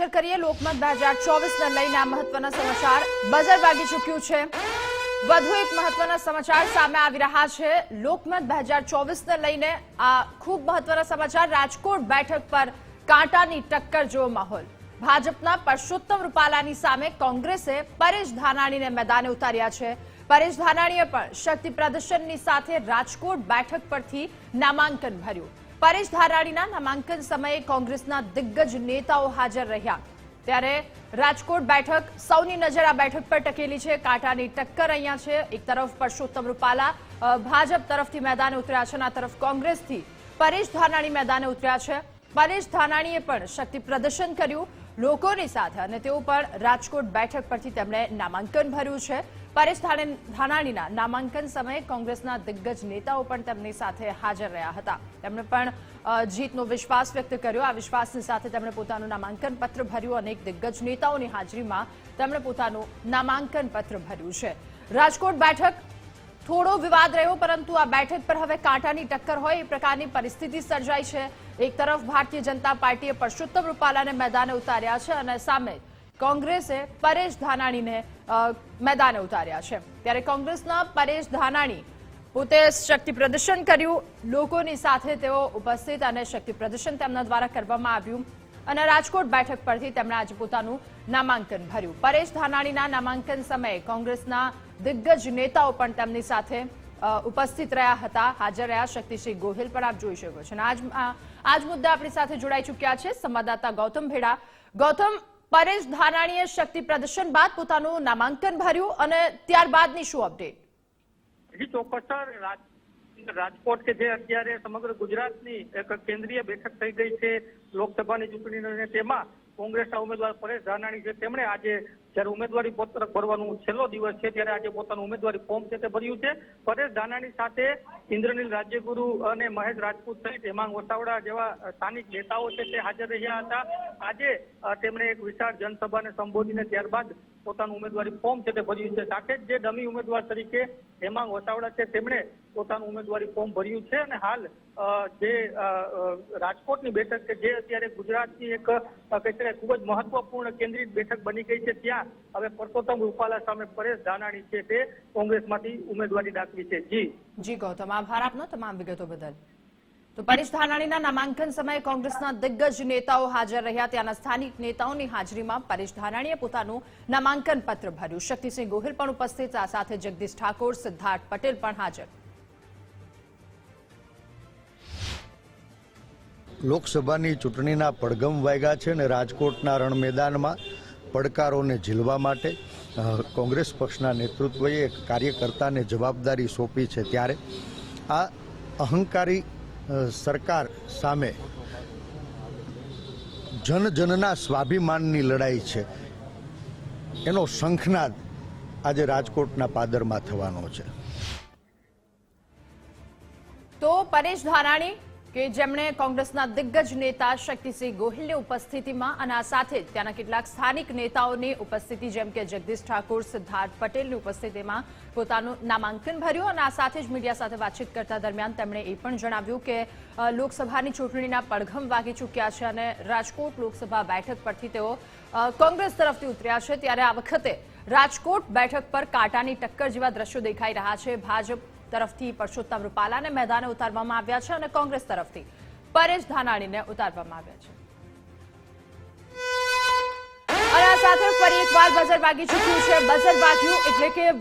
નજર કરીએ લોકમત બે હજાર ચોવીસને લઈને આ મહત્વના સમાચાર. બજાર વાગી ચૂક્યું છે. વધુ એક મહત્વના સમાચાર સામે આવી રહ્યા છે. લોકમત બે હજાર ચોવીસને લઈને આ ખૂબ મહત્વના સમાચાર. રાજકોટ બેઠક પર કાંટાની ટક્કર જેવો માહોલ. ભાજપના પરસોત્તમ રૂપાલાની સામે કોંગ્રેસે પરેશ ધાનાણીને મેદાને ઉતાર્યા છે. પરેશ ધાનાણીએ પણ શક્તિ પ્રદર્શનની સાથે રાજકોટ બેઠક પરથી નામાંકન ભર્યું. પરેશ ધારાણીના નામાંકન સમયે કોંગ્રેસના દિગ્ગજ નેતાઓ હાજર રહ્યા. ત્યારે રાજકોટ બેઠક સૌની નજર આ બેઠક પર ટકેલી છે. કાંટાની ટક્કર અહીંયા છે. એક તરફ પરસોત્તમ રૂપાલા ભાજપ તરફથી મેદાને ઉતર્યા છે આ તરફ કોંગ્રેસથી પરેશ ધાનાણી મેદાને ઉતર્યા છે. પરેશ ધાનાણીએ પણ શક્તિ પ્રદર્શન કર્યું લોકોની સાથે અને તેઓ પણ રાજકોટ બેઠક પરથી તેમણે નામાંકન ભર્યું છે. પરેશ ધાને- ધાનાણીના નામાંકન સમયે કોંગ્રેસના દિગ્ગજ નેતાઓ પણ તેમની સાથે હાજર રહ્યા હતા. તેમણે પણ જીતનો વિશ્વાસ વ્યક્ત કર્યો. આ વિશ્વાસની સાથે તેમણે પોતાનું નામાંકન પત્ર ભર્યું. અનેક દિગ્ગજ નેતાઓની હાજરીમાં તેમણે પોતાનું નામાંકન પત્ર ભર્યું છે. રાજકોટ બેઠક થોડો વિવાદ રહ્યો, પરંતુ આ બેઠક પર હવે કાંટાની ટક્કર હોય. એ પ્રકારની પરિસ્થિતિ સર્જાઈ છે. એક તરફ ભારતીય જનતા પાર્ટીએ પરસોત્તમ રૂપાલાને મેદાને ઉતાર્યા છે અને સામે કોંગ્રેસે પરેશ ધાનાણીને મેદાને ઉતાર્યા છે. ત્યારે કોંગ્રેસના પરેશ ધાનાણી પોતે શક્તિ પ્રદર્શન કર્યું. લોકોની સાથે તેઓ ઉપસ્થિત અને શક્તિ પ્રદર્શન તેમના દ્વારા કરવામાં આવ્યું. અને રાજકોટ બેઠક પરથી તેમણે આજે પોતાનું નામાંકન ભર્યું. પરેશ ધાનાણીના નામાંકન સમયે કોંગ્રેસના દિગ્ગજ નેતાઓ પણ તેમની સાથે ઉપસ્થિત રહ્યા હતા, હાજર રહ્યા. શક્તિસિંહ ગોહિલ પણ આપ જોઈ શકો છો. આજ આજ મુદ્દે આપણી સાથે જોડાઈ ચૂક્યા છે સંવાદદાતા ગૌતમ ભેડા. ગૌતમ પરેશ ધાનાણીએ શક્તિ પ્રદર્શન બાદ પોતાનું નામાંકન ભર્યું અને ત્યારબાદની શું અપડેટ? જી, ચોક્કસ રાજ- રાજકોટ કે જે અત્યારે સમગ્ર ગુજરાતની એક કેન્દ્રીય બેઠક થઈ ગઈ છે લોકસભાની ચૂંટણીને તેમાં કોંગ્રેસના ઉમેદવાર પરેશ ધાનાણી છે. તેમણે આજે જ્યારે ઉમેદવારી પત્ર ભરવાનું છેલ્લો દિવસ છે, ત્યારે આજે પોતાનું ઉમેદવારી ફોર્મ છે તે ભર્યું છે. પરેશ ધાનાણી સાથે ઇન્દ્રનીલ રાજ્યગુરુ અને મહેશ રાજપૂત સહિત હેમાંગ વસાવડા જેવા સ્થાનિક નેતાઓ છે તે હાજર રહ્યા હતા. આજે તેમણે એક વિશાળ જનસભાને સંબોધીને ત્યારબાદ પોતાનું ઉમેદવારી ફોર્મ છે તે ભર્યું છે. સાથે જ જે ડમી ઉમેદવાર તરીકે હેમાંગ વસાવડા છે, તેમણે પોતાનું ઉમેદવારી ફોર્મ ભર્યું છે અને હાલ જે રાજકોટની બેઠક કે જે અત્યારે ગુજરાતની એક કહી શકાય, ખૂબ જ મહત્વપૂર્ણ કેન્દ્રિત બેઠક બની ગઈ છે. ત્યાં હવે પરસોત્તમ રૂપાલા સામે પરેશ ધાનાણી છે તે કોંગ્રેસમાંથી ઉમેદવારી દાખવી છે. જી. જી, ગૌતમ. આભાર આપનો તમામ વિગતો બદલ. તો પરેશ ધાનાણીના નામાંકન સમયે કોંગ્રેસના દિગ્ગજ નેતાઓ હાજર રહ્યા. ત્યાંના સ્થાનિક નેતાઓની હાજરીમાં પરેશ ધાનાણીએ પોતાનું નામાંકન પત્ર ભર્યું. શક્તિસિંહ ગોહિલ પણ ઉપસ્થિત, આ સાથે જગદીશ ઠાકોર, સિદ્ધાર્થ પટેલ પણ હાજર. લોકસભાની ચૂંટણીના પડઘમ વાગ્યા છે અને રાજકોટના રણ મેદાનમાં પડકારોને ઝીલવા માટે કોંગ્રેસ પક્ષના નેતૃત્વએ કાર્યકર્તાને જવાબદારી સોંપી છે ત્યારે. આ અહંકારી સરકાર સામે જનજનના સ્વાભિમાનની લડાઈ છે. એનો શંખનાદ આજે રાજકોટના પાદરમાં થવાનો છે. તો પરેશ ધાનાણી કે જેમણે કોંગ્રેસના દિગ્ગજ નેતા શક્તિસિંહ ગોહિલની ઉપસ્થિતિમાં અને આ સાથે ત્યાંના કેટલાક સ્થાનિક નેતાઓની ઉપસ્થિતિ, જેમ કે જગદીશ ઠાકોર, સિદ્ધાર્થ પટેલની ઉપસ્થિતિમાં પોતાનું નામાંકન ભર્યું અને આ સાથે જ મીડિયા સાથે વાતચીત કરતા દરમિયાન તેમણે એ પણ જણાવ્યું કે લોકસભાની ચૂંટણીના પડઘમ વાગી ચૂક્યા છે અને રાજકોટ લોકસભા બેઠક પરથી તેઓ કોંગ્રેસ તરફથી ઉતર્યા છે. ત્યારે આ વખતે રાજકોટ બેઠક પર કાંટાની ટક્કર જેવા દ્રશ્યો દેખાઈ રહ્યા છે. ભાજપ તરફથી પરસોત્તમ રૂપાલાને મેદાને ઉતારવામાં આવ્યા છે અને કોંગ્રેસ તરફથી પરેશ ધાનાણીને ઉતારવામાં આવ્યા છે. અને આ સાથે ફરી એકવાર બજર વાગી ચૂક્યું છે. બજર વાગ્યું એટલે કે